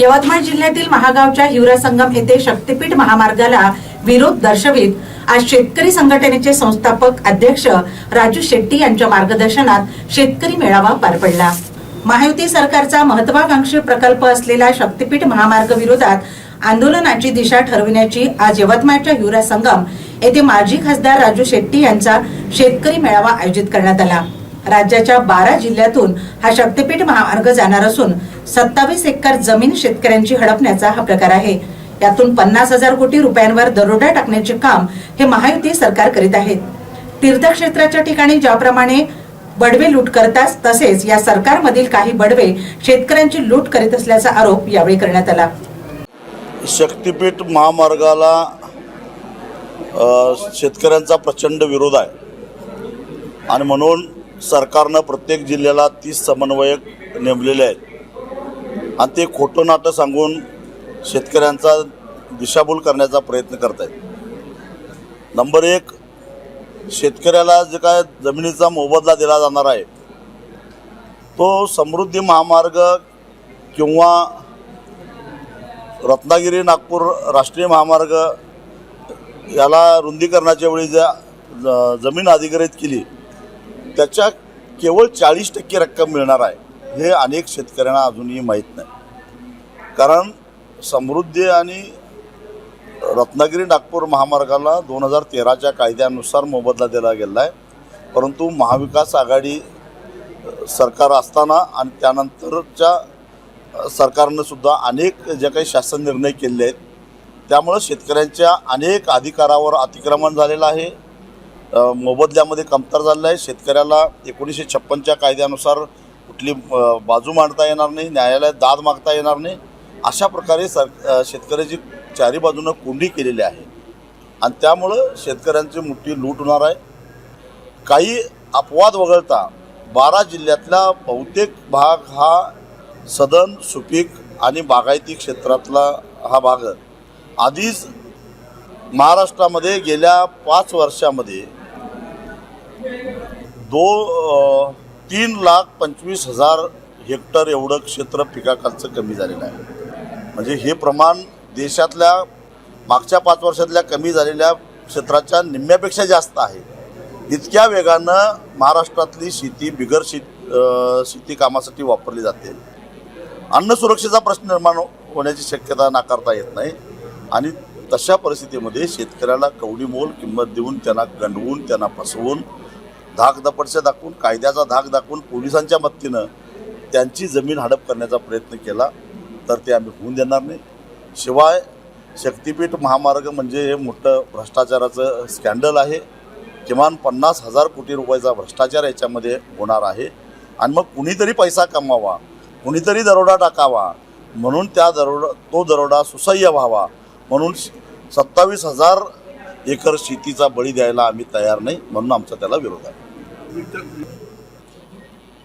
यवतमाळ जिल्ह्यातील महागावच्या हिवरा संगम येथे शक्तीपीठ महामार्गाला विरोध दर्शवित आज शेतकरी संघटनेचे संस्थापक अध्यक्ष राजू शेट्टी यांच्या मार्गदर्शनात शेतकरी मेळावा पार पडला. महायुती सरकारचा महत्वाकांक्षी प्रकल्प असलेला शक्तीपीठ महामार्ग विरोधात आंदोलनाची दिशा ठरविण्याची आज यवतमाळच्या हिवरा संगम येथे माजी खासदार राजू शेट्टी यांचा शेतकरी मेळावा आयोजित करण्यात आला. राज्याच्या बारा जिल्ह्यातून हा शक्तीपीठ महामार्ग जाणार असून सत्तावीस एकर जमीन शेतकऱ्यांची हडपण्याचा हा प्रकार आहे. यातून पन्नास हजार कोटी रुपयांवर दरोडा टाकण्याचे काम हे महायुती सरकार करीत आहेत तीर्थक्षेत्राच्या ठिकाणी ज्याप्रमाणे बडवे लूट करतात तसेच या सरकारमधील काही बडवे शेतकऱ्यांची लूट करीत असल्याचा आरोप यावेळी करण्यात आला. शक्तीपीठ महामार्गाला शेतकऱ्यांचा प्रचंड विरोध आहे. आणि म्हणून सरकारनं प्रत्येक जिल्ह्याला तीस समन्वयक नेमलेले आहेत. आणि ते खोटं नाटं सांगून शेतकऱ्यांचा दिशाभूल करण्याचा प्रयत्न करत आहेत नंबर एक शेतकऱ्याला जे काय जमिनीचा मोबदला दिला जाणार आहे तो समृद्धी महामार्ग किंवा रत्नागिरी नागपूर राष्ट्रीय महामार्ग याला रुंदीकरणाच्या वेळी ज्या ज- जमीन अधिग्रहित केली त्याच्या केवळ चाळीस टक्के रक्कम मिळणार आहे हे अनेक शेतकऱ्यांना अजूनही माहीत नाही. कारण समृद्धी आणि रत्नागिरी नागपूर महामार्गाला दोन हजार तेराच्या कायद्यानुसार मोबदला दिला गेला आहे. परंतु महाविकास आघाडी सरकार असताना आणि त्यानंतरच्या सरकारनं सुद्धा अनेक जे काही शासन निर्णय केले आहेत त्यामुळं शेतकऱ्यांच्या अनेक अधिकारावर अतिक्रमण झालेलं आहे. मोबदल्यामध्ये कमतर झालेलं आहे. शेतकऱ्याला एकोणीसशे छप्पनच्या कायद्यानुसार कुठली बाजू मांडता येणार नाही न्यायालयात दाद मागता येणार नाही. अशा प्रकारे सर शेतकऱ्याची चारी बाजूनं कोंडी केलेली आहे. आणि त्यामुळं शेतकऱ्यांची मोठी लूट होणार आहे. काही अपवाद वगळता बारा जिल्ह्यातला बहुतेक भाग हा सदन सुपीक आणि बागायती क्षेत्रातला हा भाग. आधीच महाराष्ट्रामध्ये गेल्या पाच वर्षामध्ये दो तीन लाख पंचवीस हजार हेक्टर एवढं क्षेत्र पिकाखालचं कमी झालेलं आहे. म्हणजे हे प्रमाण देशातल्या मागच्या पाच वर्षातल्या कमी झालेल्या क्षेत्राच्या निम्म्यापेक्षा जास्त आहे. इतक्या वेगानं महाराष्ट्रातली शेती बिगर शेत शेती कामासाठी वापरली जाते. अन्न सुरक्षेचा प्रश्न निर्माण होण्याची शक्यता नाकारता येत नाही आणि तशा परिस्थितीमध्ये शेतकऱ्याला कवडी मोल किंमत देऊन त्यांना गंडवून त्यांना फसवून धाकदपटशा दाखवून कायद्याचा धाक दाखवून पोलिसांच्या मदतीनं त्यांची जमीन हडप करण्याचा प्रयत्न केला तर ते आम्ही होऊन देणार नाही. शिवाय शक्तीपीठ महामार्ग म्हणजे हे मोठं भ्रष्टाचाराचं स्कॅन्डल आहे. किमान पन्नास हजार कोटी रुपयाचा भ्रष्टाचार याच्यामध्ये होणार आहे. आणि मग कुणीतरी पैसा कमावा कुणीतरी दरोडा टाकावा म्हणून त्या दरोडा तो दरोडा सुसह्य व्हावा म्हणून सत्तावीस हजार एकर शेतीचा बळी द्यायला आम्ही तयार नाही म्हणून आमचा त्याला विरोध आहे.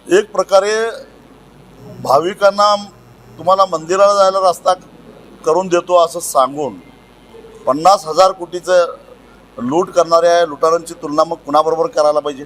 एक प्रकारे भाविकांना तुम्हाला मंदिराला जायला रस्ता करून देतो असं सांगून पन्नास हजार कोटीचं लूट करणाऱ्या लुटारांची तुलना मग कुणाबरोबर करायला पाहिजे?